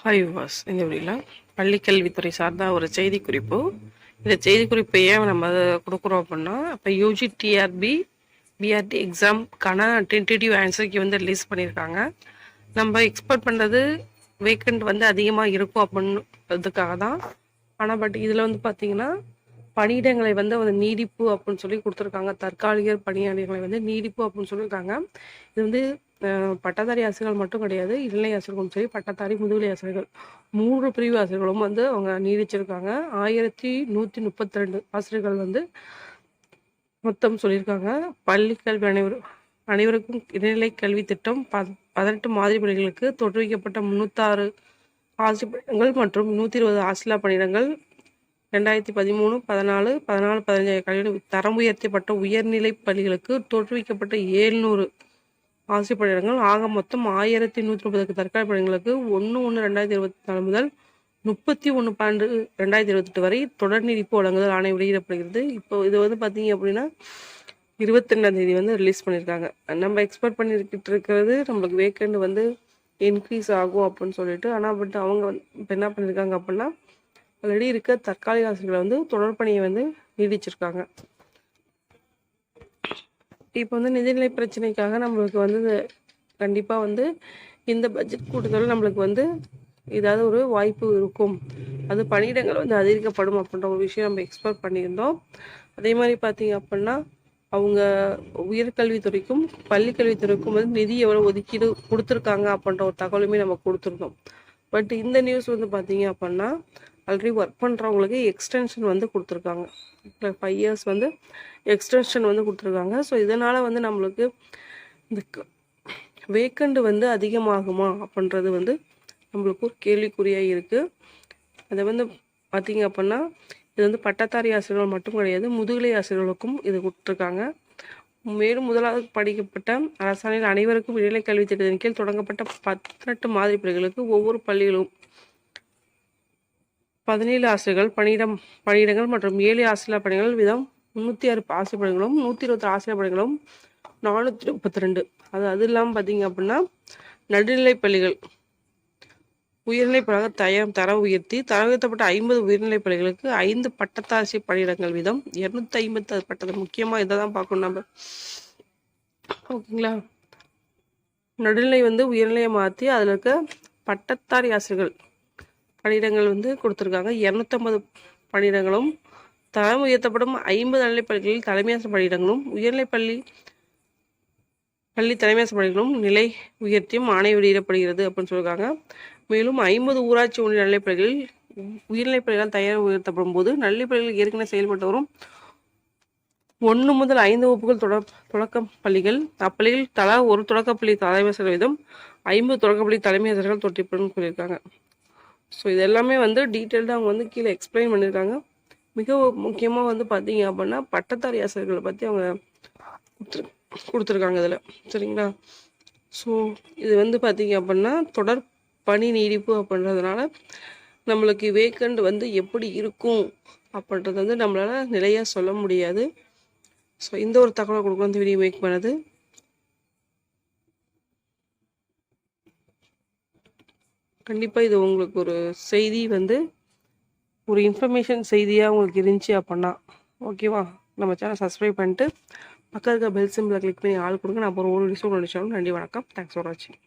Hi was இந்த வீடியோவில் பள்ளிக்கல்வித்துறை சார்ந்த ஒரு செய்தி குறிப்பு இந்த செய்தி குறிப்பை ஏன் நம்ம அதை கொடுக்குறோம் அப்படின்னா இப்போ யூஜி டிஆர்பி பிஆர்டி எக்ஸாம்க்கான டென்டேட்டிவ் ஆன்சருக்கு வந்து ரிலீஸ் பண்ணியிருக்காங்க. நம்ம எக்ஸ்பெக்ட் பண்ணுறது வேக்கண்ட் வந்து அதிகமாக இருக்கும் அப்படின்றதுக்காக தான். ஆனால் பட் இதில் வந்து பார்த்தீங்கன்னா பணியிடங்களை வந்து அவங்க நீடிப்பு அப்படின்னு சொல்லி கொடுத்துருக்காங்க. தற்காலிக பணியாளர்களை வந்து நீடிப்பு அப்படின்னு சொல்லியிருக்காங்க. இது வந்து பட்டதாரி ஆசிரியர்கள் மட்டும் கிடையாது இளநிலை ஆசிரியர்களும் சரி பட்டதாரி முதுகலை ஆசிரியர்கள். மூன்று பிரிவு ஆசிரியர்களும் வந்து அவங்க நீடிச்சிருக்காங்க. ஆயிரத்தி நூற்றி முப்பத்தி ரெண்டு ஆசிரியர்கள் வந்து மொத்தம் சொல்லியிருக்காங்க. பள்ளி கல்வி அனைவரும் அனைவருக்கும் இடைநிலை கல்வி திட்டம் பதினெட்டு மாதிரி பள்ளிகளுக்கு தோற்றுவிக்கப்பட்ட முன்னூத்தாறு ஆசிரியர் பணியிடங்கள் மற்றும் நூற்றி இருபது ஆசிரியர் பணியிடங்கள் ரெண்டாயிரத்தி பதிமூணு பதினாலு பதினாலு பதினஞ்சு கல்வி தரம் உயர்த்தப்பட்ட உயர்நிலை பள்ளிகளுக்கு தோற்றுவிக்கப்பட்ட ஏழ்நூறு ஆசிரியர் பணியிடங்கள் ஆக மொத்தம் ஆயிரத்தி நூற்றி முப்பதுக்கு தற்காலிக பணியிடங்களுக்கு ஒன்று ஒன்று ரெண்டாயிரத்தி இருபத்தி நாலு முதல் முப்பத்தி ஒன்று பன்னெண்டு ரெண்டாயிரத்தி இருபத்தெட்டு வரை தொடர் நீடிப்பு வழங்குதல் ஆணை வெளியிடப்படுகிறது. இப்போ இது வந்து பார்த்தீங்க அப்படின்னா இருபத்தி ரெண்டாம் தேதி வந்து ரிலீஸ் பண்ணியிருக்காங்க நம்ம எக்ஸ்பெக்ட் பண்ணிருக்கிட்டு இருக்கிறது நம்மளுக்கு வேக்கண்ட் வந்து இன்க்ரீஸ் ஆகும் அப்படின்னு சொல்லிட்டு. ஆனால் பட் அவங்க வந்து இப்போ என்ன பண்ணியிருக்காங்க அப்படின்னா ஆல்ரெடி இருக்க தற்காலிக ஆசிரியர்களை வந்து தொடர் பணியை வந்து நீடிச்சிருக்காங்க. இப்போ வந்து நிதிநிலை பிரச்சனைக்காக நம்மளுக்கு வந்து கண்டிப்பாக வந்து இந்த பட்ஜெட் கூட்டத்தொடர் நம்மளுக்கு வந்து ஏதாவது ஒரு வாய்ப்பு இருக்கும். அது பணியிடங்கள் வந்து அதிகரிக்கப்படும் அப்படின்ற ஒரு விஷயம் நம்ம எக்ஸ்பெக்ட் பண்ணியிருந்தோம். அதே மாதிரி பார்த்தீங்க அப்படின்னா அவங்க உயர்கல்வித்துறைக்கும் பள்ளிக்கல்வித்துறைக்கும் வந்து நிதி எவ்வளோ ஒதுக்கீடு கொடுத்துருக்காங்க அப்படின்ற ஒரு தகவலுமே நம்ம கொடுத்துருந்தோம். பட் இந்த நியூஸ் வந்து பார்த்தீங்க அப்படின்னா ஆல்ரெடி ஒர்க் பண்ணுறவங்களுக்கு எக்ஸ்டென்ஷன் வந்து கொடுத்துருக்காங்க. ஃபைவ் இயர்ஸ் வந்து எக்ஸ்டென்ஷன் வந்து கொடுத்துருக்காங்க. ஸோ இதனால் வந்து நம்மளுக்கு இந்த வேக்கண்ட் வந்து அதிகமாகுமா அப்படின்றது வந்து நம்மளுக்கு ஒரு கேள்விக்குறியாக இருக்குது அதை வந்து பார்த்தீங்க அப்படின்னா இது வந்து பட்டதாரி ஆசிரியர்கள் மட்டும் கிடையாது முதுகலை ஆசிரியர்களுக்கும் இது கொடுத்துருக்காங்க. மேலும் முதலாவது படிக்கப்பட்ட அரசாணையில் அனைவருக்கும் இடைநிலை கல்வி திட்டத்தின் கீழ் தொடங்கப்பட்ட பதினெட்டு மாதிரி பிள்ளைகளுக்கு ஒவ்வொரு பள்ளிகளும் பதினேழு ஆசிரியர்கள் பணியிடம் பணியிடங்கள் மற்றும் ஏழு ஆசிரியர் பணிகள் வீதம் முந்நூற்றி ஆறு ஆசிரியர் பணிகளும் நூற்றி இருபத்தி ஆசிரியர் பணிகளும் நானூற்றி முப்பத்தி ரெண்டு. அது அது இல்லாமல் பார்த்தீங்க அப்படின்னா நடுநிலை பள்ளிகள் உயர்நிலை பள்ளியாக தயம் தர உயர்த்தி தர உயர்த்தப்பட்ட ஐம்பது உயர்நிலைப் பள்ளிகளுக்கு ஐந்து பட்டத்தாசி பணியிடங்கள் வீதம் இரநூத்தி ஐம்பத்தி பட்டது. முக்கியமாக இதை தான் பார்க்கணும் நம்ம ஓகேங்களா? நடுநிலை வந்து உயர்நிலையை மாற்றி அதில் இருக்க பட்டத்தாரி ஆசிரியர்கள் பணியிடங்கள் வந்து கொடுத்துருக்காங்க. இரநூத்தம்பது பணியிடங்களும் தரம் உயர்த்தப்படும் ஐம்பது நடுநிலைப் பள்ளிகளில் தலைமையாசிரியர் பணியிடங்களும் உயர்நிலைப் பள்ளி பள்ளி தலைமையாசிரியர் பணிகளும் நிலை உயர்த்தியும் ஆணை வெளியிடப்படுகிறது அப்படின்னு சொல்லியிருக்காங்க. மேலும் ஐம்பது ஊராட்சி ஒன்றிய நடுநிலைப் பள்ளிகளில் உயர்நிலைப் பள்ளிகள் தயார் உயர்த்தப்படும் போது நடுநிலைப் பள்ளிகள் ஏற்கனவே செயல்பட்டு வரும் ஒன்று முதல் ஐந்து வகுப்புகள் தொட தொடக்க பள்ளிகள். அப்பள்ளிகள் தலா ஒரு தொடக்கப்பள்ளி தலைமை சதவீதம் ஐம்பது தொடக்கப்பள்ளி தலைமையாசிரியர்கள் தொட்டிப்படும் சொல்லியிருக்காங்க ஸோ இது எல்லாமே வந்து டீட்டெயில்டாக அவங்க வந்து கீழே எக்ஸ்பிளைன் பண்ணியிருக்காங்க மிக முக்கியமாக வந்து பார்த்தீங்க அப்படின்னா பட்டதாரி ஆசிரியர்களை பற்றி அவங்க கொடுத்துரு கொடுத்துருக்காங்க இதில். சரிங்களா? ஸோ இது வந்து பார்த்தீங்க அப்படின்னா தொடர் பணி நீடிப்பு அப்படின்றதுனால நம்மளுக்கு வேக்கண்ட் வந்து எப்படி இருக்கும் அப்படின்றது வந்து நம்மளால் நிலையாக சொல்ல முடியாது. ஸோ இந்த ஒரு தகவலை கொடுக்கணும் வீடியோ மேக் பண்ணது. கண்டிப்பாக இது உங்களுக்கு ஒரு செய்தி வந்து ஒரு இன்ஃபர்மேஷன் செய்தியாக உங்களுக்கு இருந்துச்சு அப்படின்னா ஓகேவா நம்ம சேனல் சப்ஸ்கிரைப் பண்ணிட்டு பக்கம் இருக்க பெல் சிம்பிளை கிளிக் பண்ணி ஆள் கொடுங்க. நான் அப்புறம் ஒரு ரிசோர்ட் நன்றி வணக்கம். தேங்க்ஸ் ஃபார் வாட்சிங்